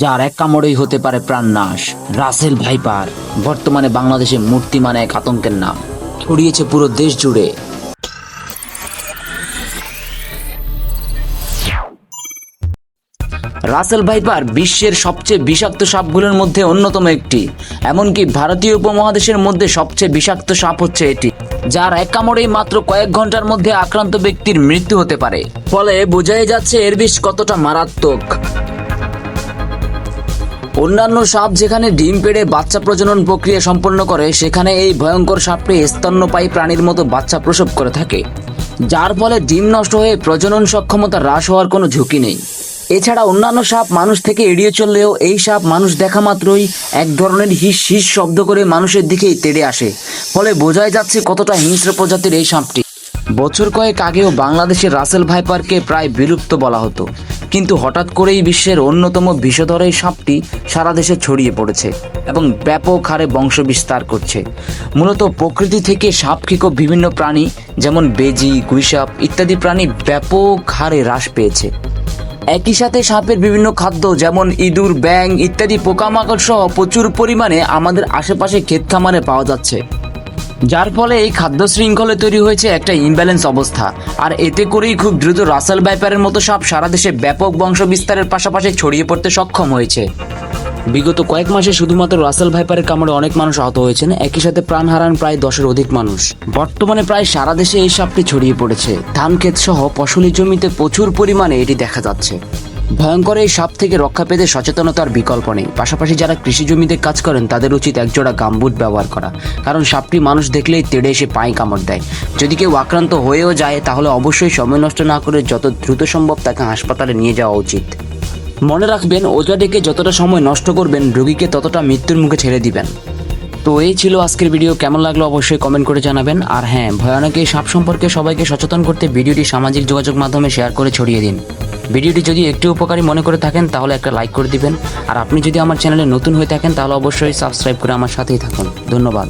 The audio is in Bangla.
যার এক কামড়েই হতে পারে প্রাণনাশ। রাসেল ভাইপার, বর্তমানে বাংলাদেশে মূর্তিমান এক আতঙ্কের নাম। ছড়িয়েছে পুরো দেশ জুড়ে। রাসেল ভাইপার বিশ্বের সবচেয়ে বিষাক্ত সাপগুলোর মধ্যে অন্যতম একটি। এমনকি ভারতীয় উপমহাদেশের মধ্যে সবচেয়ে বিষাক্ত সাপ হচ্ছে এটি, যার এক কামড়েই মাত্র কয়েক ঘণ্টার মধ্যে আক্রান্ত ব্যক্তির মৃত্যু হতে পারে। ফলে বোঝাই যাচ্ছে এর বিষ কতটা মারাত্মক। অন্যান্য সাপ যেখানে ডিম পেড়ে বাচ্চা প্রজনন প্রক্রিয়া সম্পন্ন করে, সেখানে এই ভয়ঙ্কর সাপটি স্তন্যপায়ী প্রাণীর মতো বাচ্চা প্রসব করে থাকে। যার ফলে ডিম নষ্ট হয়ে প্রজনন সক্ষমতা হ্রাস হওয়ার কোনো ঝুঁকি নেই। এছাড়া অন্যান্য সাপ মানুষ থেকে এড়িয়ে চললেও এই সাপ মানুষ দেখা মাত্রই এক ধরনের হিস হিস শব্দ করে মানুষের দিকেই তেড়ে আসে। ফলে বোঝাই যাচ্ছে কতটা হিংস্র প্রজাতির এই সাপটি। বছর কয়েক আগেও বাংলাদেশের রাসেল ভাইপারকে প্রায় বিলুপ্ত বলা হতো। কিন্তু হঠাৎ করেই বিশ্বের অন্যতম বিষধর এই সাপটি সারা দেশে ছড়িয়ে পড়েছে এবং ব্যাপক হারে বংশ বিস্তার করছে। মূলত প্রকৃতি থেকে সাপ খিকো বিভিন্ন প্রাণী, যেমন বেজি, গুইসাপ ইত্যাদি প্রাণী ব্যাপক হারে হ্রাস পেয়েছে। একই সাথে সাপের বিভিন্ন খাদ্য, যেমন ইঁদুর ব্যাং ইত্যাদি পোকামাকড় সহ প্রচুর পরিমাণে আমাদের আশেপাশে ক্ষেত খামারে পাওয়া যাচ্ছে। যার ফলে এই খাদ্য শৃঙ্খলে তৈরি হয়েছে একটা ইমব্যালেন্স অবস্থা। আর এতে করেই খুব দ্রুত রাসেল ভাইপারের মতো সাপ সারা দেশে ব্যাপক বংশ বিস্তারের পাশাপাশি ছড়িয়ে পড়তে সক্ষম হয়েছে। বিগত কয়েক মাসে শুধুমাত্র রাসেল ভাইপারের কামড়ে অনেক মানুষ আহত হয়েছেন, একই সাথে প্রাণ হারান প্রায় দশের অধিক মানুষ। বর্তমানে প্রায় সারা দেশে এই সাপটি ছড়িয়ে পড়েছে। ধান ক্ষেত সহ ফসলি জমিতে প্রচুর পরিমাণে এটি দেখা যাচ্ছে। ভয়ঙ্কর এই সাপ থেকে রক্ষা পেতে সচেতনতার বিকল্প নেই। পাশাপাশি যারা কৃষি জমিতে কাজ করেন, তাদের উচিত একজোড়া গাম্বুট ব্যবহার করা। কারণ সাপটি মানুষ দেখলেই তেড়ে এসে পায়ে কামড় দেয়। যদি কেউ আক্রান্ত হয়েও যায়, তাহলে অবশ্যই সময় নষ্ট না করে যত দ্রুত সম্ভব তাকে হাসপাতালে নিয়ে যাওয়া উচিত। মনে রাখবেন ওজা ডেকে যতটা সময় নষ্ট করবেন, রোগীকে ততটা মৃত্যুর মুখে ছেড়ে দিবেন। তো এই ছিল আজকের ভিডিও। কেমন লাগল অবশ্যই কমেন্ট করে জানাবেন। আর হ্যাঁ ভয়ানক এই সাপ সম্পর্কে সবাইকে সচেতন করতে ভিডিওটি সামাজিক যোগাযোগ মাধ্যমে শেয়ার করে ছড়িয়ে দিন। ভিডিওটি যদি একটু উপকারী মনে করে থাকেন, তাহলে একটা লাইক করে দিবেন। আর আপনি যদি আমার চ্যানেলে নতুন হয়ে থাকেন, তাহলে অবশ্যই সাবস্ক্রাইব করে আমার সাথেই থাকুন। ধন্যবাদ।